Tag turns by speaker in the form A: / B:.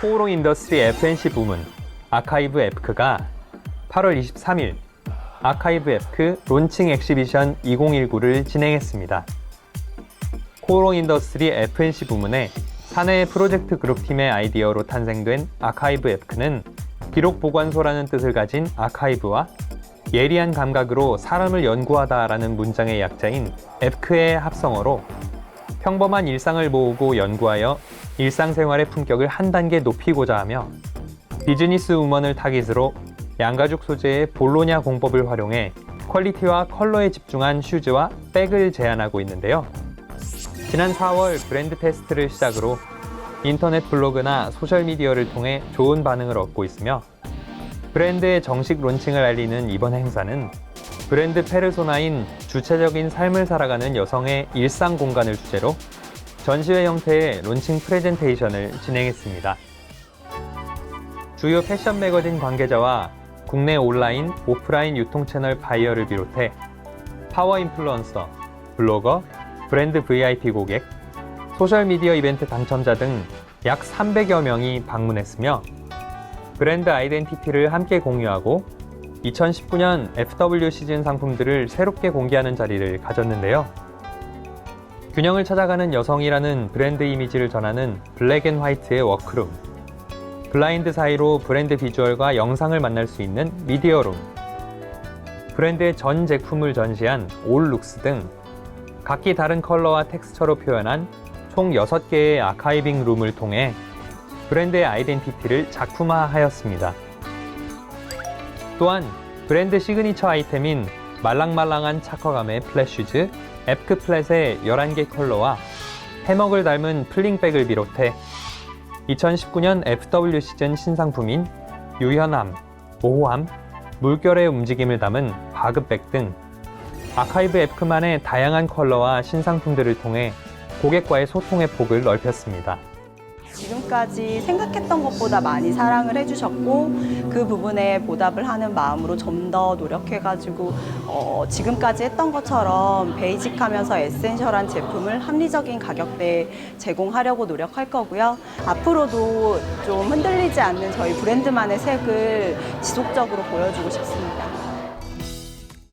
A: 코오롱 인더스트리 FNC 부문 아카이브 에프크가 8월 23일 아카이브 에프크 론칭 엑시비션 2019를 진행했습니다. 코오롱 인더스트리 FNC 부문의 사내 프로젝트 그룹 팀의 아이디어로 탄생된 아카이브 에프크는 기록 보관소라는 뜻을 가진 아카이브와 예리한 감각으로 사람을 연구하다라는 문장의 약자인 에프크의 합성어로 평범한 일상을 모으고 연구하여 일상생활의 품격을 한 단계 높이고자 하며 비즈니스 우먼을 타깃으로 양가죽 소재의 볼로냐 공법을 활용해 퀄리티와 컬러에 집중한 슈즈와 백을 제안하고 있는데요. 지난 4월 브랜드 테스트를 시작으로 인터넷 블로그나 소셜미디어를 통해 좋은 반응을 얻고 있으며 브랜드의 정식 론칭을 알리는 이번 행사는 브랜드 페르소나인 주체적인 삶을 살아가는 여성의 일상 공간을 주제로 전시회 형태의 론칭 프레젠테이션을 진행했습니다. 주요 패션 매거진 관계자와 국내 온라인, 오프라인 유통 채널 바이어를 비롯해 파워 인플루언서, 블로거, 브랜드 VIP 고객, 소셜미디어 이벤트 당첨자 등 약 300여 명이 방문했으며 브랜드 아이덴티티를 함께 공유하고 2019년 FW 시즌 상품들을 새롭게 공개하는 자리를 가졌는데요. 균형을 찾아가는 여성이라는 브랜드 이미지를 전하는 블랙 앤 화이트의 워크룸, 블라인드 사이로 브랜드 비주얼과 영상을 만날 수 있는 미디어룸, 브랜드의 전 제품을 전시한 올룩스 등 각기 다른 컬러와 텍스처로 표현한 총 6개의 아카이빙 룸을 통해 브랜드의 아이덴티티를 작품화하였습니다. 또한 브랜드 시그니처 아이템인 말랑말랑한 착화감의 플랫슈즈, 앱크 플랫의 11개 컬러와 해먹을 닮은 플링백을 비롯해 2019년 FW 시즌 신상품인 유연함, 모호함, 물결의 움직임을 담은 바그백 등 아카이브 앱크만의 다양한 컬러와 신상품들을 통해 고객과의 소통의 폭을 넓혔습니다.
B: 지금까지 생각했던 것보다 많이 사랑을 해주셨고 그 부분에 보답을 하는 마음으로 좀 더 노력해가지고 어, 지금까지 했던 것처럼 베이직하면서 에센셜한 제품을 합리적인 가격대에 제공하려고 노력할 거고요. 앞으로도 좀 흔들리지 않는 저희 브랜드만의 색을 지속적으로 보여주고 싶습니다.